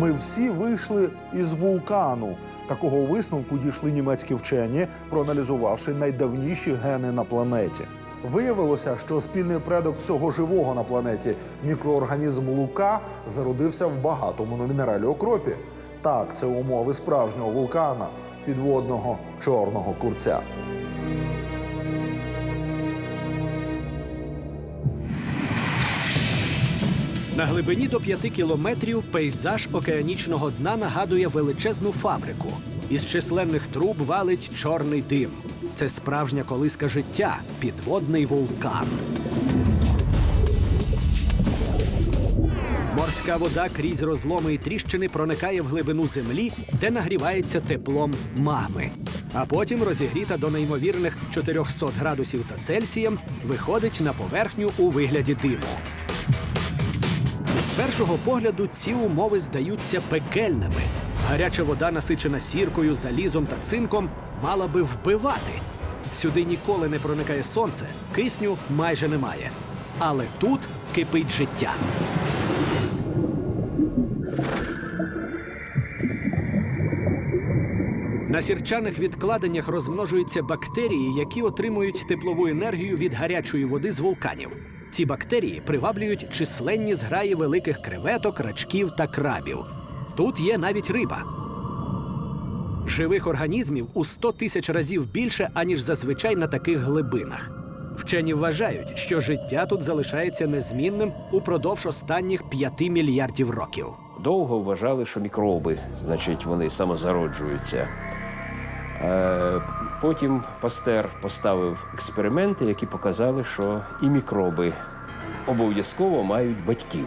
Ми всі вийшли із вулкану. Такого висновку дійшли німецькі вчені, проаналізувавши найдавніші гени на планеті. Виявилося, що спільний предок всього живого на планеті мікроорганізм лука зародився в багатому на мінералі окропі. Так, це умови справжнього вулкана, підводного чорного курця. На глибині до 5 кілометрів пейзаж океанічного дна нагадує величезну фабрику. Із численних труб валить чорний дим. Це справжня колиска життя, підводний вулкан. Морська вода крізь розломи і тріщини проникає в глибину землі, де нагрівається теплом магми. А потім, розігріта до неймовірних 400 градусів за Цельсієм, виходить на поверхню у вигляді диму. Першого погляду ці умови здаються пекельними. Гаряча вода, насичена сіркою, залізом та цинком, мала би вбивати. Сюди ніколи не проникає сонце, кисню майже немає. Але тут кипить життя. На сірчаних відкладеннях розмножуються бактерії, які отримують теплову енергію від гарячої води з вулканів. Ці бактерії приваблюють численні зграї великих креветок, рачків та крабів. Тут є навіть риба. Живих організмів у 100 тисяч разів більше, аніж зазвичай на таких глибинах. Вчені вважають, що життя тут залишається незмінним упродовж останніх 5 мільярдів років. Довго вважали, що мікроби, значить, вони самозароджуються. Е, Потім Пастер поставив експерименти, які показали, що і мікроби обов'язково мають батьків.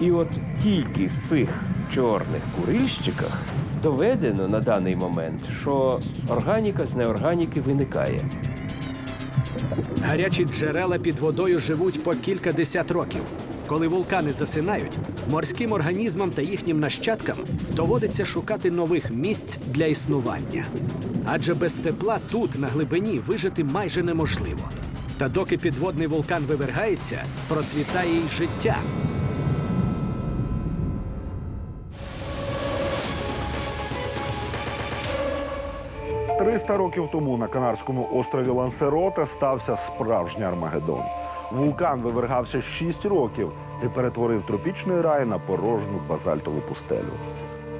І от тільки в цих чорних курильщиках доведено на даний момент, що органіка з неорганіки виникає. Гарячі джерела під водою живуть по кілька десят років. Коли вулкани засинають, морським організмам та їхнім нащадкам доводиться шукати нових місць для існування. Адже без тепла тут, на глибині, вижити майже неможливо. Та доки підводний вулкан вивергається, процвітає й життя. Триста років тому на канарському острові Лансероте стався справжній Армагеддон. Вулкан вивергався 6 років і перетворив тропічний рай на порожню базальтову пустелю.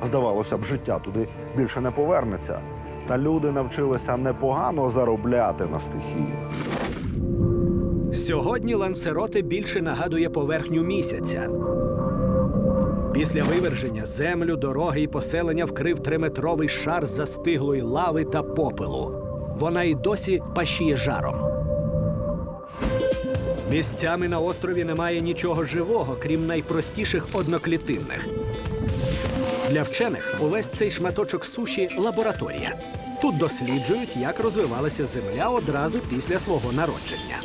Здавалося б, життя туди більше не повернеться. Та люди навчилися непогано заробляти на стихії. Сьогодні лансероте більше нагадує поверхню місяця. Після виверження землю, дороги і поселення вкрив триметровий шар застиглої лави та попелу. Вона й досі пащіє жаром. Місцями на острові немає нічого живого, крім найпростіших одноклітинних. Для вчених увесь цей шматочок суші лабораторія. Тут досліджують, як розвивалася земля одразу після свого народження.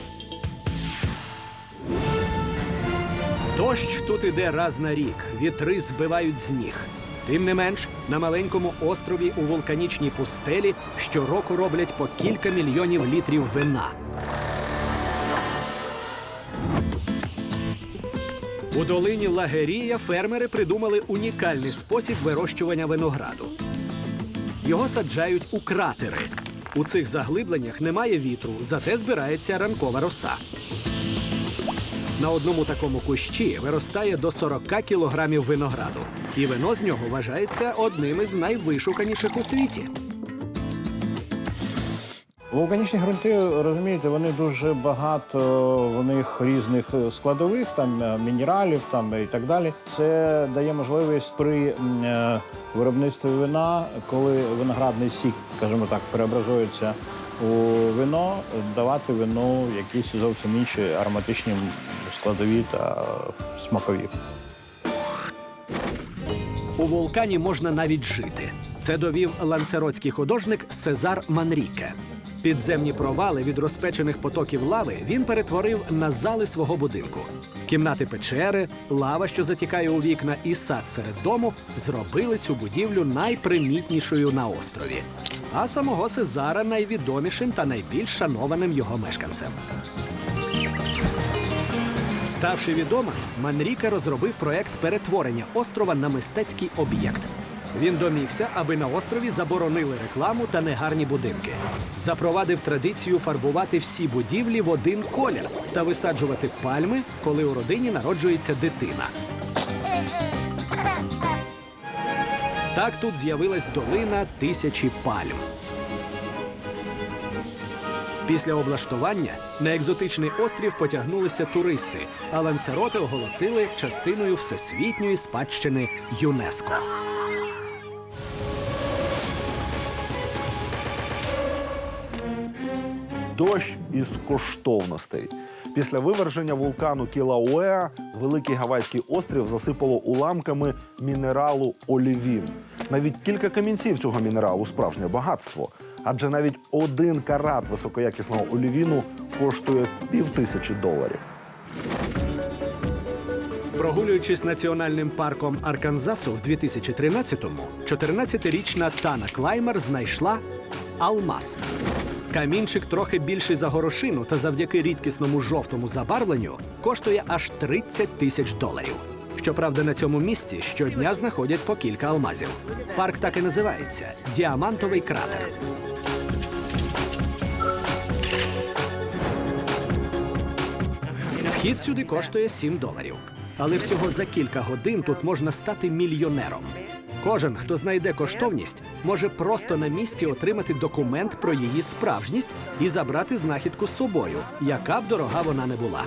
Дощ тут іде раз на рік, вітри збивають з ніг. Тим не менш, на маленькому острові у вулканічній пустелі щороку роблять по кілька мільйонів літрів вина. У долині Лагерія фермери придумали унікальний спосіб вирощування винограду. Його саджають у кратери. У цих заглибленнях немає вітру, зате збирається ранкова роса. На одному такому кущі виростає до 40 кілограмів винограду, і вино з нього вважається одним із найвишуканіших у світі. Вулканічні ґрунти, розумієте, вони дуже багато в них різних складових, там е, мінералів там і так далі. Це дає можливість при е, виробництві вина, коли виноградний сік, скажімо так, преобразується у вино, давати вину якісь зовсім інші ароматичні складові та смакові. У вулкані можна навіть жити. Це довів лансеротський художник Сезар Манріке. Підземні провали від розпечених потоків лави він перетворив на зали свого будинку. Кімнати печери, лава, що затікає у вікна, і сад серед дому зробили цю будівлю найпримітнішою на острові. А самого Сезара найвідомішим та найбільш шанованим його мешканцем. Ставши відомим, Манріке розробив проект перетворення острова на мистецький об'єкт. Він домігся, аби на острові заборонили рекламу та негарні будинки. Запровадив традицію фарбувати всі будівлі в один колір та висаджувати пальми, коли у родині народжується дитина. Так тут з'явилась долина тисячі пальм. Після облаштування на екзотичний острів потягнулися туристи, а Лансароте оголосили частиною всесвітньої спадщини ЮНЕСКО. Дощ із коштовностей. Після виверження вулкану Кілауеа великий Гавайський острів засипало уламками мінералу олівін. Навіть кілька камінців цього мінералу справжнє багатство. Адже навіть один карат високоякісного олівіну коштує півтисячі доларів. Прогулюючись національним парком Арканзасу в 2013-му, 14-річна Тана Клаймер знайшла алмаз. Камінчик трохи більший за горошину та завдяки рідкісному жовтому забарвленню коштує аж 30 тисяч доларів. Щоправда, на цьому місці щодня знаходять по кілька алмазів. Парк так і називається Діамантовий кратер. Вхід сюди коштує 7 доларів. Але всього за кілька годин тут можна стати мільйонером. Кожен, хто знайде коштовність, може просто на місці отримати документ про її справжність і забрати знахідку з собою, яка б дорога вона не була.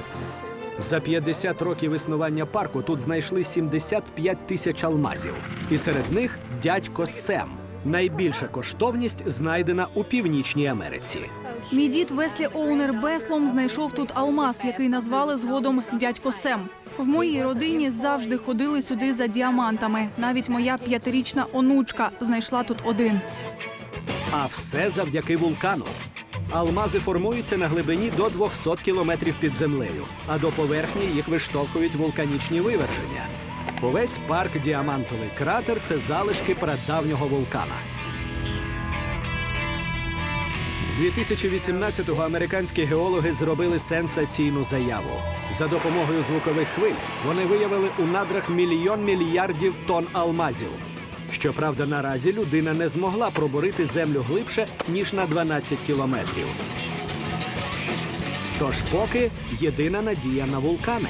За 50 років існування парку тут знайшли 75 тисяч алмазів. І серед них дядько Сем. Найбільша коштовність знайдена у Північній Америці. Мій дід Веслі Оунер Беслом знайшов тут алмаз, який назвали згодом дядько Сем. В моїй родині завжди ходили сюди за діамантами. Навіть моя п'ятирічна онучка знайшла тут один. А все завдяки вулкану. Алмази формуються на глибині до 200 кілометрів під землею, а до поверхні їх виштовхують вулканічні виверження. Увесь парк Діамантовий кратер це залишки прадавнього вулкана. 2018-го американські геологи зробили сенсаційну заяву. За допомогою звукових хвиль вони виявили у надрах мільйон мільярдів тонн алмазів. Щоправда, наразі людина не змогла пробурити землю глибше ніж на 12 кілометрів. Тож поки єдина надія на вулкани.